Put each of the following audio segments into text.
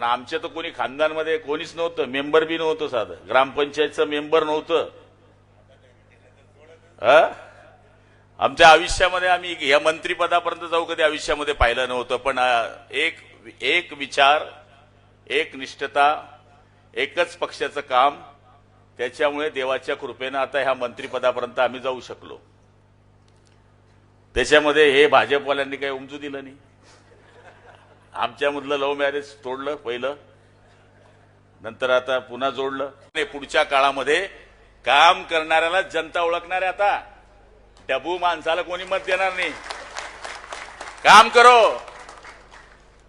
पण आमच्या तर कोणी खानदानमध्ये कोणीच नव्हतं. मेंबर बी नव्हतं साधं. ग्रामपंचायतचं मेंबर नव्हतं. हा? आमच्या आयुष्यामध्ये आम्ही या मंत्रीपदापर्यंत जाऊ कधी आयुष्यामध्ये पाहिलं नव्हतं. पण एक एक विचार एक निष्ठता एकच पक्षाचं काम त्याच्यामुळे देवाच्या कृपेनं आता ह्या मंत्रीपदापर्यंत आम्ही जाऊ शकलो. त्याच्यामध्ये हे भाजपवाल्यांनी काही उमजू दिलं नाही. आमच्यामधलं लव्ह मॅरेज तोडलं पहिलं. नंतर आता पुन्हा जोडलं. नाही, पुढच्या काळामध्ये काम करणाऱ्याला जनता ओळखणार आहे आता. डबू माणसाला कोणी मत देणार नाही. काम करो.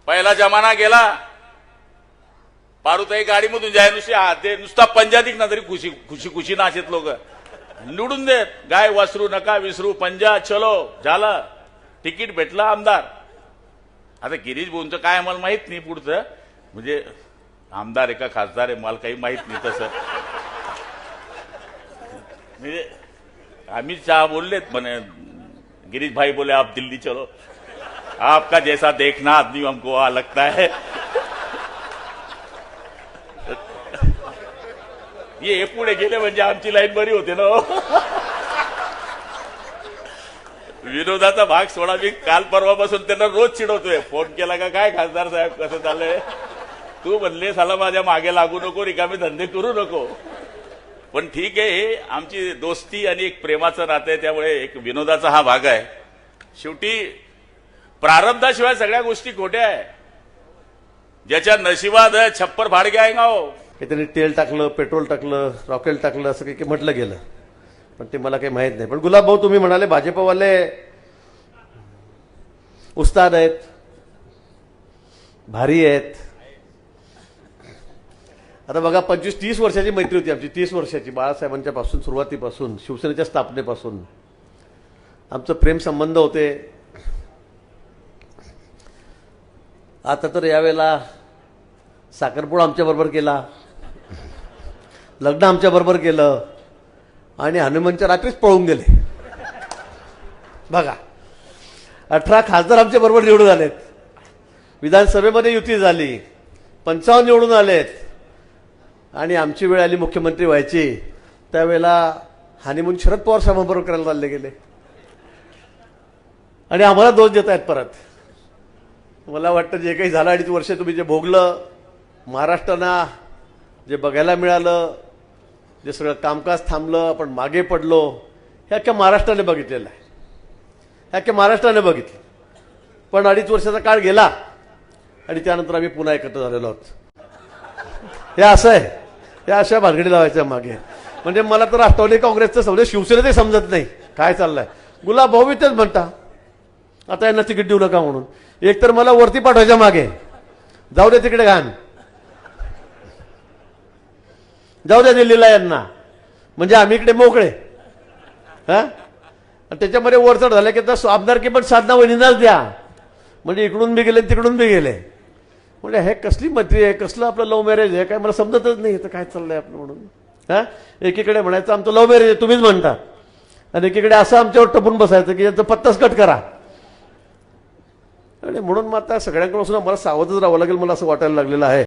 पहिला जमाना गेला. पारुताई गाडीमधून जाय नुसती हा ते नुसता पंजादिक ना तरी खुशी खुशी खुशी नाचत लोक. निवडून देत. गाय वासरू नका विसरू. पंजा चलो. झालं. तिकीट भेटलं आमदार. आता गिरीश भाऊंचं काय आम्हाला माहीत नाही पुढचं. म्हणजे आमदार आहे का खासदार आहे मला काही माहीत नाही तसं. म्हणजे अमित शहा बोललेत म्हणे गिरीश भाई बोले आप दिल्ली चलो. आपका जैसा देखना आदमी हमको वहां लगता है. ये पुढे गेले म्हणजे आमची लाईन बरी होते ना हो. विनोदाचा भाग सोडा. मी काल परवापासून त्यांना रोज चिडवतोय. फोन केला का काय खासदार साहेब कसं चाललंय? तू म्हणले साला माझ्या मागे लागू नको रिकामे धंदे करू नको. पण ठीक आहे हे आमची दोस्ती आणि एक प्रेमाचं नातं आहे त्यामुळे एक विनोदाचा हा भाग आहे. शेवटी प्रारब्धाशिवाय सगळ्या गोष्टी खोट्या आहे. ज्याच्या नशिबात छप्पर भाडगे आहे ना हो. की तेल टाकलं पेट्रोल टाकलं रॉकेल टाकलं असं काही काही म्हटलं गेलं. पण ते मला काही माहीत नाही. पण गुलाब भाऊ तुम्ही म्हणाले भाजपवाले उस्ताद आहेत भारी आहेत. आता बघा पंचवीस तीस वर्षाची मैत्री होती आमची तीस वर्षाची. बाळासाहेबांच्या पासून सुरुवातीपासून शिवसेनेच्या स्थापनेपासून. आमचं प्रेम संबंध होते. आता तर यावेळेला साखरपुडा आमच्याबरोबर केला. लग्न आमच्याबरोबर केलं. आणि हनुमानच्या रात्रीच पळून गेले. बघा अठरा खासदार आमच्या बरोबर निवडून आलेत. विधानसभेमध्ये युती झाली पंचावन्न निवडून आलेत. आणि आमची वेळ आली मुख्यमंत्री व्हायची. त्यावेळेला हानिमून शरद पवार साहेबांबरोबर करायला चालले गेले. आणि आम्हाला दोष देत आहेत परत. मला वाटतं जे काही झालं अडीच वर्ष तुम्ही जे भोगलं महाराष्ट्रांना जे बघायला मिळालं जे सगळं कामकाज थांबलं आपण मागे पडलो हे अख्ख्या महाराष्ट्राने बघितलेलं आहे. हे अख्ख्या महाराष्ट्राने बघितलं. पण अडीच वर्षाचा काळ गेला आणि त्यानंतर आम्ही पुन्हा एकत्र झालेलो आहोत. हे असं आहे. हे अशा भानगडी लावायच्या मागे. म्हणजे मला तर राष्ट्रवादी काँग्रेसचं समजा ते समजत नाही. काय चाललंय? गुलाब भाऊ बी तेच म्हणता. आता यांना तिकीट देऊ नका म्हणून. एक तर मला वरती पाठवायच्या मागे. जाऊ दे तिकडे घाण. जाऊ द्या दिल्लीला यांना. म्हणजे आम्ही इकडे मोकळे. हा? आणि त्याच्यामध्ये वरचढ झालं की आता आमदारकी पण साधना वहिनींनाच द्या. म्हणजे इकडून बी गेले तिकडून बी गेले. म्हणजे हे कसली मैत्री आहे? कसलं आपलं लव्ह मॅरेज आहे? काय मला समजतच नाही तर काय चाललंय आपलं म्हणून. हा? एकीकडे म्हणायचं आमचं लव्ह मॅरेज आहे तुम्हीच म्हणता. आणि एकीकडे असं आमच्यावर टपून बसायचं की याचं पत्ताच कट करा. आणि म्हणून मग आता सगळ्यांकडून मला सावधच राहावं लागेल मला असं वाटायला लागलेलं आहे.